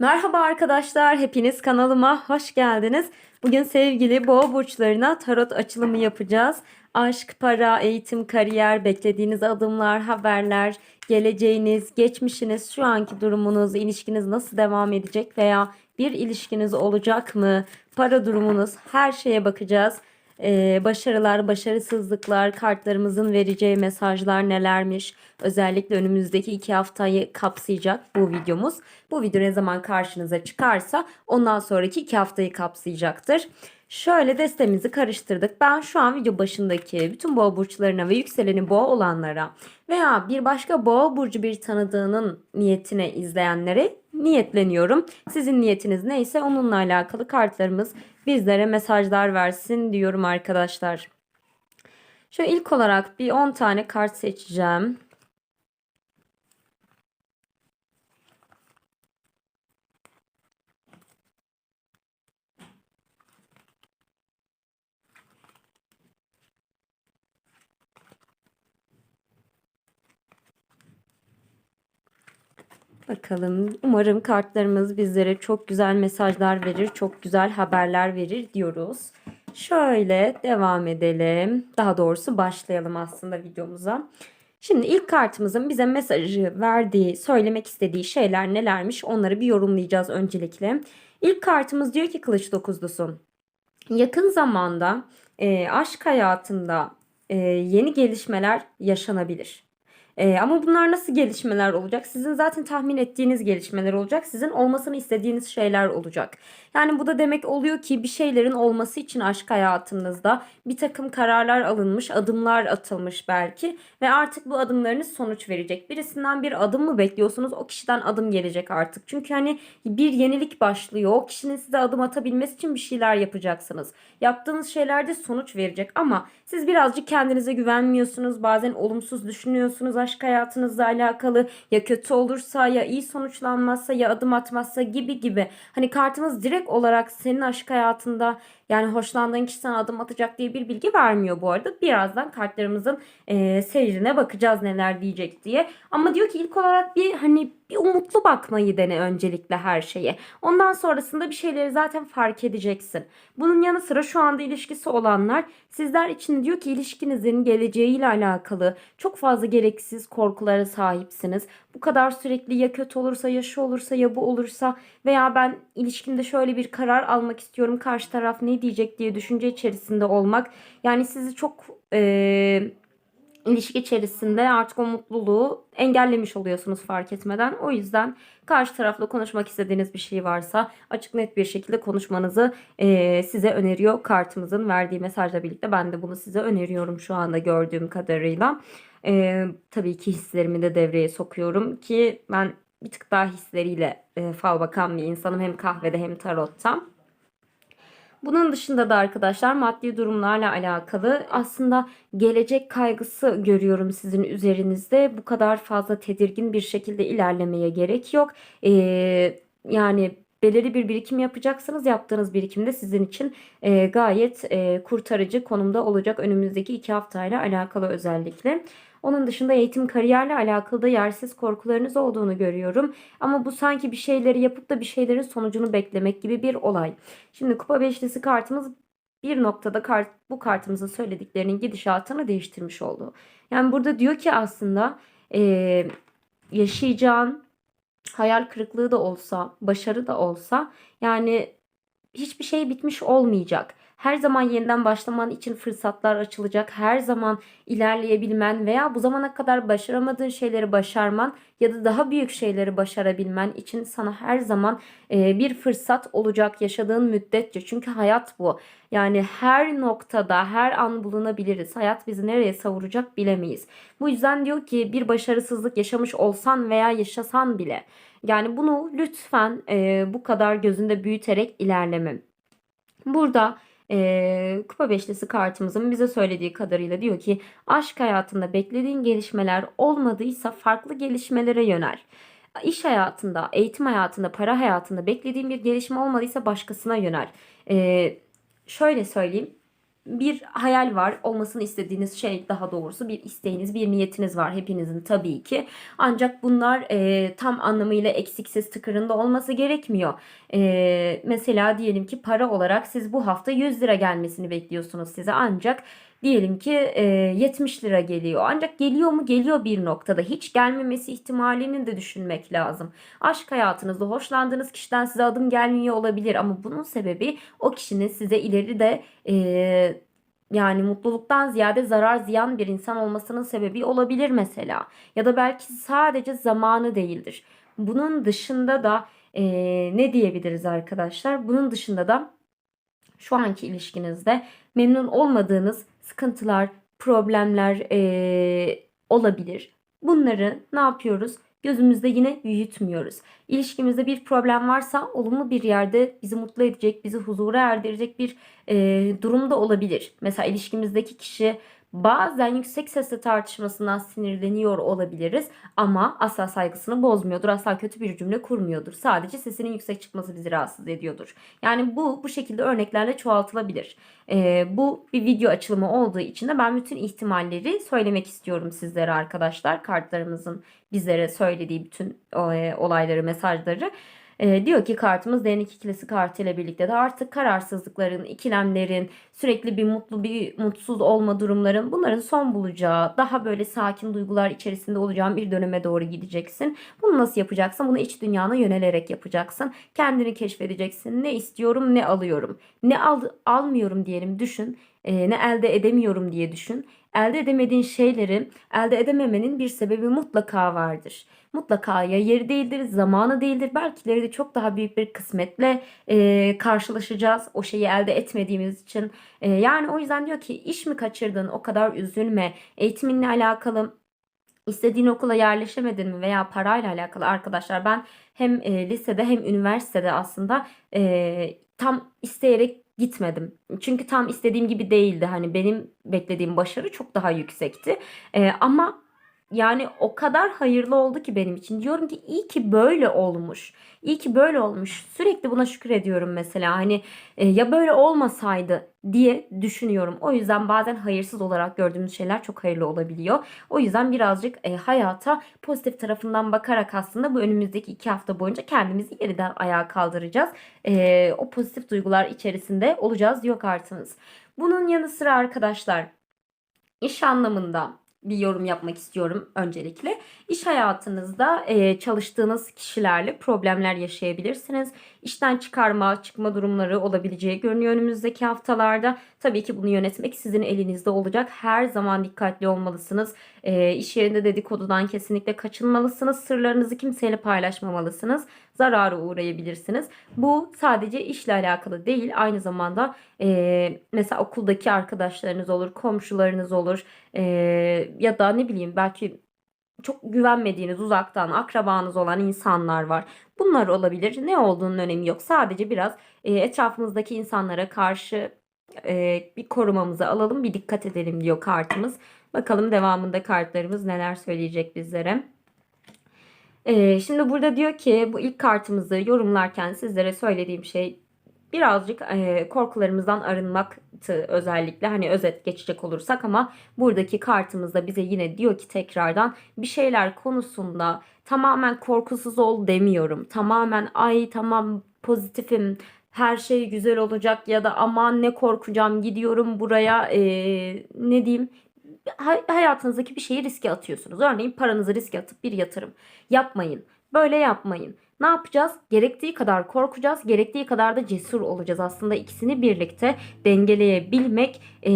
Merhaba arkadaşlar, hepiniz kanalıma hoş geldiniz. Bugün sevgili boğa burçlarına tarot açılımı yapacağız. Aşk, para, eğitim, kariyer, beklediğiniz adımlar, haberler, geleceğiniz, geçmişiniz, şu anki durumunuz, ilişkiniz nasıl devam edecek veya bir ilişkiniz olacak mı? Para durumunuz, her şeye bakacağız. Ee, başarılar, başarısızlıklar, kartlarımızın vereceği mesajlar nelermiş? Özellikle önümüzdeki iki haftayı kapsayacak bu videomuz. Bu video ne zaman karşınıza çıkarsa ondan sonraki iki haftayı kapsayacaktır. Şöyle destemizi karıştırdık. Ben şu an video başındaki bütün boğa burçlarına ve yükseleni boğa olanlara veya bir başka boğa burcu bir tanıdığının niyetine izleyenlere niyetleniyorum. Sizin niyetiniz neyse onunla alakalı kartlarımız bizlere mesajlar versin diyorum arkadaşlar. Şöyle ilk olarak bir 10 tane kart seçeceğim. Bakalım. Umarım kartlarımız bizlere çok güzel mesajlar verir, çok güzel haberler verir diyoruz. Şöyle devam edelim. Daha doğrusu başlayalım aslında videomuza. Şimdi ilk kartımızın bize mesajı verdiği, söylemek istediği şeyler nelermiş onları bir yorumlayacağız öncelikle. İlk kartımız diyor ki Kılıç Dokuzlusu. Yakın zamanda e, aşk hayatında e, yeni gelişmeler yaşanabilir. Ee, ama bunlar nasıl gelişmeler olacak? Sizin zaten tahmin ettiğiniz gelişmeler olacak. Sizin olmasını istediğiniz şeyler olacak. Yani bu da demek oluyor ki bir şeylerin olması için aşk hayatınızda bir takım kararlar alınmış, adımlar atılmış belki ve artık bu adımlarınız sonuç verecek. Birisinden bir adım mı bekliyorsunuz? O kişiden adım gelecek artık. Çünkü hani bir yenilik başlıyor. O kişinin size adım atabilmesi için bir şeyler yapacaksınız. Yaptığınız şeylerde sonuç verecek ama siz birazcık kendinize güvenmiyorsunuz. Bazen olumsuz düşünüyorsunuz aşk hayatınızla alakalı. Ya kötü olursa ya iyi sonuçlanmazsa ya adım atmazsa gibi gibi. Hani kartımız direkt olarak senin aşk hayatında yani hoşlandığın kişi sana adım atacak diye bir bilgi vermiyor bu arada. Birazdan kartlarımızın e, seyrine bakacağız neler diyecek diye. Ama diyor ki ilk olarak bir hani bir umutlu bakmayı dene öncelikle her şeye. Ondan sonrasında bir şeyleri zaten fark edeceksin. Bunun yanı sıra şu anda ilişkisi olanlar sizler için diyor ki ilişkinizin geleceğiyle alakalı çok fazla gereksiz korkulara sahipsiniz. Bu kadar sürekli ya kötü olursa ya şu olursa ya bu olursa veya ben ilişkimde şöyle bir karar almak istiyorum karşı taraf ne diyecek diye düşünce içerisinde olmak. Yani sizi çok e, ilişki içerisinde artık o mutluluğu engellemiş oluyorsunuz fark etmeden. O yüzden karşı tarafla konuşmak istediğiniz bir şey varsa açık net bir şekilde konuşmanızı e, size öneriyor. Kartımızın verdiği mesajla birlikte ben de bunu size öneriyorum şu anda gördüğüm kadarıyla. E, tabii ki hislerimi de devreye sokuyorum ki ben bir tık daha hisleriyle e, fal bakan bir insanım hem kahvede hem tarotta. Bunun dışında da arkadaşlar maddi durumlarla alakalı aslında gelecek kaygısı görüyorum sizin üzerinizde. Bu kadar fazla tedirgin bir şekilde ilerlemeye gerek yok. Ee, yani belirli bir birikim yapacaksınız. Yaptığınız birikim de sizin için e, gayet e, kurtarıcı konumda olacak önümüzdeki iki haftayla alakalı özellikle. Onun dışında eğitim kariyerle alakalı da yersiz korkularınız olduğunu görüyorum. Ama bu sanki bir şeyleri yapıp da bir şeylerin sonucunu beklemek gibi bir olay. Şimdi kupa beşlisi kartımız bir noktada kart, bu kartımızın söylediklerinin gidişatını değiştirmiş oldu. Yani burada diyor ki aslında e, yaşayacağın hayal kırıklığı da olsa, başarı da olsa yani hiçbir şey bitmiş olmayacak. Her zaman yeniden başlaman için fırsatlar açılacak. Her zaman ilerleyebilmen veya bu zamana kadar başaramadığın şeyleri başarman ya da daha büyük şeyleri başarabilmen için sana her zaman e, bir fırsat olacak yaşadığın müddetçe. Çünkü hayat bu. Yani her noktada, her an bulunabiliriz. Hayat bizi nereye savuracak bilemeyiz. Bu yüzden diyor ki bir başarısızlık yaşamış olsan veya yaşasan bile yani bunu lütfen e, bu kadar gözünde büyüterek ilerlemem. Burada e, Kupa Beşlisi kartımızın bize söylediği kadarıyla diyor ki aşk hayatında beklediğin gelişmeler olmadıysa farklı gelişmelere yönel. İş hayatında, eğitim hayatında, para hayatında beklediğin bir gelişme olmadıysa başkasına yönel. E, şöyle söyleyeyim bir hayal var. Olmasını istediğiniz şey daha doğrusu bir isteğiniz, bir niyetiniz var hepinizin tabii ki. Ancak bunlar e, tam anlamıyla eksiksiz tıkırında olması gerekmiyor. E, mesela diyelim ki para olarak siz bu hafta 100 lira gelmesini bekliyorsunuz size ancak diyelim ki e, 70 lira geliyor. Ancak geliyor mu? Geliyor bir noktada. Hiç gelmemesi ihtimalini de düşünmek lazım. Aşk hayatınızda hoşlandığınız kişiden size adım gelmiyor olabilir ama bunun sebebi o kişinin size ileride e, yani mutluluktan ziyade zarar ziyan bir insan olmasının sebebi olabilir mesela. Ya da belki sadece zamanı değildir. Bunun dışında da e, ne diyebiliriz arkadaşlar? Bunun dışında da şu anki ilişkinizde memnun olmadığınız sıkıntılar, problemler e, olabilir. Bunları ne yapıyoruz? Gözümüzde yine büyütmüyoruz. İlişkimizde bir problem varsa olumlu bir yerde bizi mutlu edecek, bizi huzura erdirecek bir e, durumda olabilir. Mesela ilişkimizdeki kişi bazen yüksek sesle tartışmasından sinirleniyor olabiliriz ama asla saygısını bozmuyordur. Asla kötü bir cümle kurmuyordur. Sadece sesinin yüksek çıkması bizi rahatsız ediyordur. Yani bu bu şekilde örneklerle çoğaltılabilir. Ee, bu bir video açılımı olduğu için de ben bütün ihtimalleri söylemek istiyorum sizlere arkadaşlar. Kartlarımızın bizlere söylediği bütün e, olayları, mesajları. E, diyor ki kartımız değnek ikilisi kartı ile birlikte de artık kararsızlıkların, ikilemlerin, sürekli bir mutlu bir mutsuz olma durumların bunların son bulacağı, daha böyle sakin duygular içerisinde olacağın bir döneme doğru gideceksin. Bunu nasıl yapacaksın? Bunu iç dünyana yönelerek yapacaksın. Kendini keşfedeceksin. Ne istiyorum, ne alıyorum. Ne al, almıyorum diyelim düşün. E, ne elde edemiyorum diye düşün. Elde edemediğin şeyleri elde edememenin bir sebebi mutlaka vardır. Mutlaka ya yeri değildir, zamanı değildir. Belki de çok daha büyük bir kısmetle e, karşılaşacağız o şeyi elde etmediğimiz için. E, yani o yüzden diyor ki iş mi kaçırdın o kadar üzülme. Eğitiminle alakalı istediğin okula yerleşemedin mi veya parayla alakalı arkadaşlar ben hem e, lisede hem üniversitede aslında e, tam isteyerek gitmedim. Çünkü tam istediğim gibi değildi. Hani benim beklediğim başarı çok daha yüksekti. E, ama yani o kadar hayırlı oldu ki benim için. Diyorum ki iyi ki böyle olmuş. İyi ki böyle olmuş. Sürekli buna şükür ediyorum mesela. Hani e, ya böyle olmasaydı diye düşünüyorum. O yüzden bazen hayırsız olarak gördüğümüz şeyler çok hayırlı olabiliyor. O yüzden birazcık e, hayata pozitif tarafından bakarak aslında bu önümüzdeki iki hafta boyunca kendimizi yeniden ayağa kaldıracağız. E, o pozitif duygular içerisinde olacağız diyor kartınız. Bunun yanı sıra arkadaşlar iş anlamında bir yorum yapmak istiyorum öncelikle. İş hayatınızda e, çalıştığınız kişilerle problemler yaşayabilirsiniz. İşten çıkarma, çıkma durumları olabileceği görünüyor önümüzdeki haftalarda. Tabii ki bunu yönetmek sizin elinizde olacak. Her zaman dikkatli olmalısınız. E, iş yerinde dedikodudan kesinlikle kaçınmalısınız. Sırlarınızı kimseyle paylaşmamalısınız. Zarara uğrayabilirsiniz. Bu sadece işle alakalı değil. Aynı zamanda e, mesela okuldaki arkadaşlarınız olur, komşularınız olur. E, ya da ne bileyim belki çok güvenmediğiniz uzaktan akrabanız olan insanlar var. Bunlar olabilir. Ne olduğunun önemi yok. Sadece biraz e, etrafımızdaki insanlara karşı e, bir korumamızı alalım, bir dikkat edelim diyor kartımız. Bakalım devamında kartlarımız neler söyleyecek bizlere. E, şimdi burada diyor ki bu ilk kartımızı yorumlarken sizlere söylediğim şey birazcık e, korkularımızdan arınmaktı özellikle hani özet geçecek olursak ama buradaki kartımızda bize yine diyor ki tekrardan bir şeyler konusunda tamamen korkusuz ol demiyorum. Tamamen ay tamam pozitifim her şey güzel olacak ya da aman ne korkacağım gidiyorum buraya e, ne diyeyim hayatınızdaki bir şeyi riske atıyorsunuz. Örneğin paranızı riske atıp bir yatırım yapmayın. Böyle yapmayın. Ne yapacağız? Gerektiği kadar korkacağız, gerektiği kadar da cesur olacağız. Aslında ikisini birlikte dengeleyebilmek e,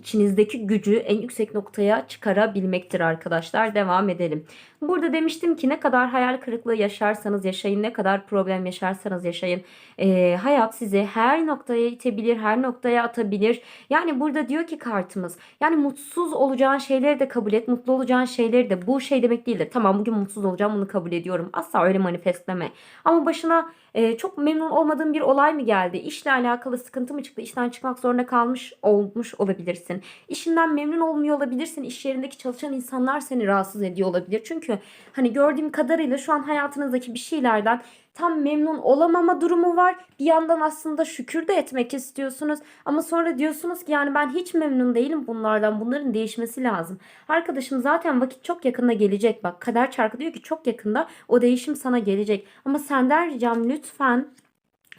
içinizdeki gücü en yüksek noktaya çıkarabilmektir arkadaşlar. Devam edelim. Burada demiştim ki ne kadar hayal kırıklığı yaşarsanız yaşayın, ne kadar problem yaşarsanız yaşayın. E, hayat sizi her noktaya itebilir, her noktaya atabilir. Yani burada diyor ki kartımız yani mutsuz olacağın şeyleri de kabul et, mutlu olacağın şeyleri de bu şey demek değildir. Tamam bugün mutsuz olacağım bunu kabul ediyorum. Asla öyle manifestleme. Ama başına e, çok memnun olmadığın bir olay mı geldi? İşle alakalı sıkıntı mı çıktı? İşten çıkmak zorunda kalmış olmuş olabilirsin olabilirsin. İşinden memnun olmuyor olabilirsin. İş yerindeki çalışan insanlar seni rahatsız ediyor olabilir. Çünkü hani gördüğüm kadarıyla şu an hayatınızdaki bir şeylerden tam memnun olamama durumu var. Bir yandan aslında şükür de etmek istiyorsunuz. Ama sonra diyorsunuz ki yani ben hiç memnun değilim bunlardan. Bunların değişmesi lazım. Arkadaşım zaten vakit çok yakında gelecek. Bak kader çarkı diyor ki çok yakında o değişim sana gelecek. Ama senden ricam lütfen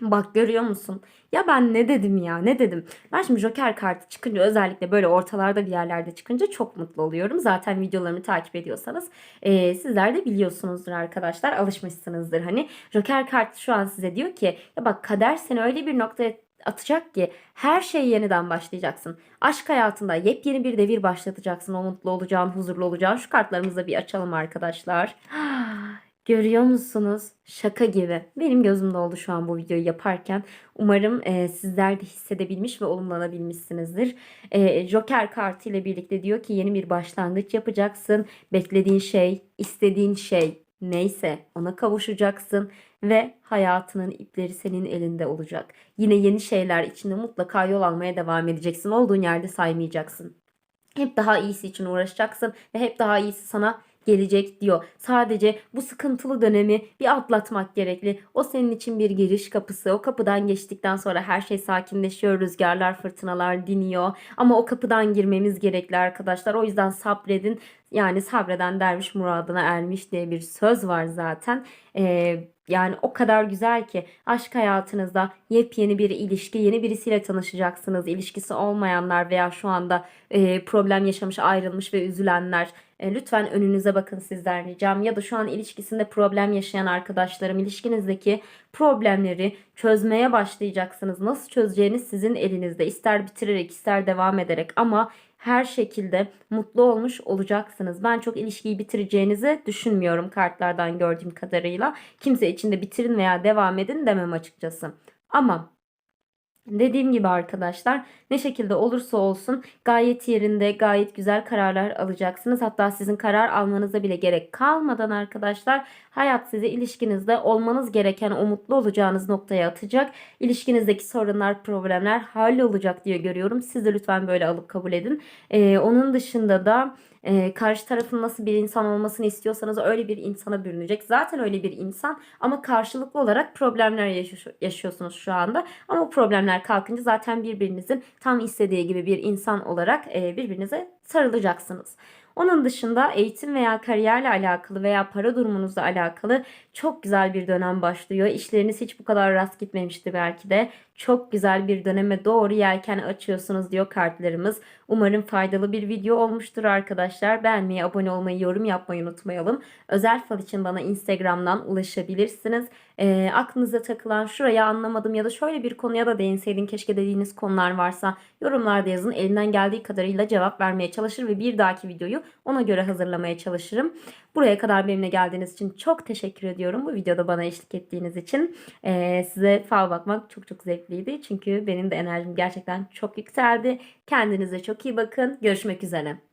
Bak görüyor musun? Ya ben ne dedim ya ne dedim? Ben şimdi Joker kartı çıkınca özellikle böyle ortalarda bir yerlerde çıkınca çok mutlu oluyorum. Zaten videolarımı takip ediyorsanız e, sizler de biliyorsunuzdur arkadaşlar. Alışmışsınızdır hani. Joker kartı şu an size diyor ki ya bak kader seni öyle bir noktaya atacak ki her şey yeniden başlayacaksın. Aşk hayatında yepyeni bir devir başlatacaksın. O mutlu olacağın, huzurlu olacağın. Şu kartlarımızı bir açalım arkadaşlar. Görüyor musunuz? Şaka gibi. Benim gözümde oldu şu an bu videoyu yaparken. Umarım e, sizler de hissedebilmiş ve olumlanabilmişsinizdir. E, Joker kartı ile birlikte diyor ki yeni bir başlangıç yapacaksın. Beklediğin şey, istediğin şey neyse ona kavuşacaksın ve hayatının ipleri senin elinde olacak. Yine yeni şeyler içinde mutlaka yol almaya devam edeceksin. Olduğun yerde saymayacaksın. Hep daha iyisi için uğraşacaksın ve hep daha iyisi sana gelecek diyor. Sadece bu sıkıntılı dönemi bir atlatmak gerekli. O senin için bir giriş kapısı. O kapıdan geçtikten sonra her şey sakinleşiyor. Rüzgarlar, fırtınalar diniyor. Ama o kapıdan girmemiz gerekli arkadaşlar. O yüzden sabredin. Yani sabreden derviş muradına ermiş diye bir söz var zaten. Ee, yani o kadar güzel ki aşk hayatınızda yepyeni bir ilişki, yeni birisiyle tanışacaksınız. İlişkisi olmayanlar veya şu anda e, problem yaşamış, ayrılmış ve üzülenler e, lütfen önünüze bakın sizden ricam. Ya da şu an ilişkisinde problem yaşayan arkadaşlarım ilişkinizdeki problemleri çözmeye başlayacaksınız. Nasıl çözeceğiniz sizin elinizde. İster bitirerek ister devam ederek ama her şekilde mutlu olmuş olacaksınız. Ben çok ilişkiyi bitireceğinizi düşünmüyorum kartlardan gördüğüm kadarıyla. Kimse için de bitirin veya devam edin demem açıkçası. Ama Dediğim gibi arkadaşlar ne şekilde olursa olsun gayet yerinde gayet güzel kararlar alacaksınız. Hatta sizin karar almanıza bile gerek kalmadan arkadaşlar hayat sizi ilişkinizde olmanız gereken o mutlu olacağınız noktaya atacak. İlişkinizdeki sorunlar problemler hallolacak diye görüyorum. Siz de lütfen böyle alıp kabul edin. Ee, onun dışında da e, karşı tarafın nasıl bir insan olmasını istiyorsanız öyle bir insana bürünecek. Zaten öyle bir insan ama karşılıklı olarak problemler yaşıyorsunuz şu anda. Ama bu problemler kalkınca zaten birbirinizin tam istediği gibi bir insan olarak e, birbirinize sarılacaksınız. Onun dışında eğitim veya kariyerle alakalı veya para durumunuzla alakalı çok güzel bir dönem başlıyor. İşleriniz hiç bu kadar rast gitmemişti belki de. Çok güzel bir döneme doğru yelken açıyorsunuz diyor kartlarımız. Umarım faydalı bir video olmuştur arkadaşlar. Beğenmeyi, abone olmayı, yorum yapmayı unutmayalım. Özel fal için bana Instagram'dan ulaşabilirsiniz. E, aklınıza takılan şuraya anlamadım ya da şöyle bir konuya da değinseydin keşke dediğiniz konular varsa yorumlarda yazın. Elinden geldiği kadarıyla cevap vermeye çalışır ve bir dahaki videoyu ona göre hazırlamaya çalışırım. Buraya kadar benimle geldiğiniz için çok teşekkür ediyorum. Bu videoda bana eşlik ettiğiniz için. Ee, size fal bakmak çok çok zevkliydi. Çünkü benim de enerjim gerçekten çok yükseldi. Kendinize çok iyi bakın. Görüşmek üzere.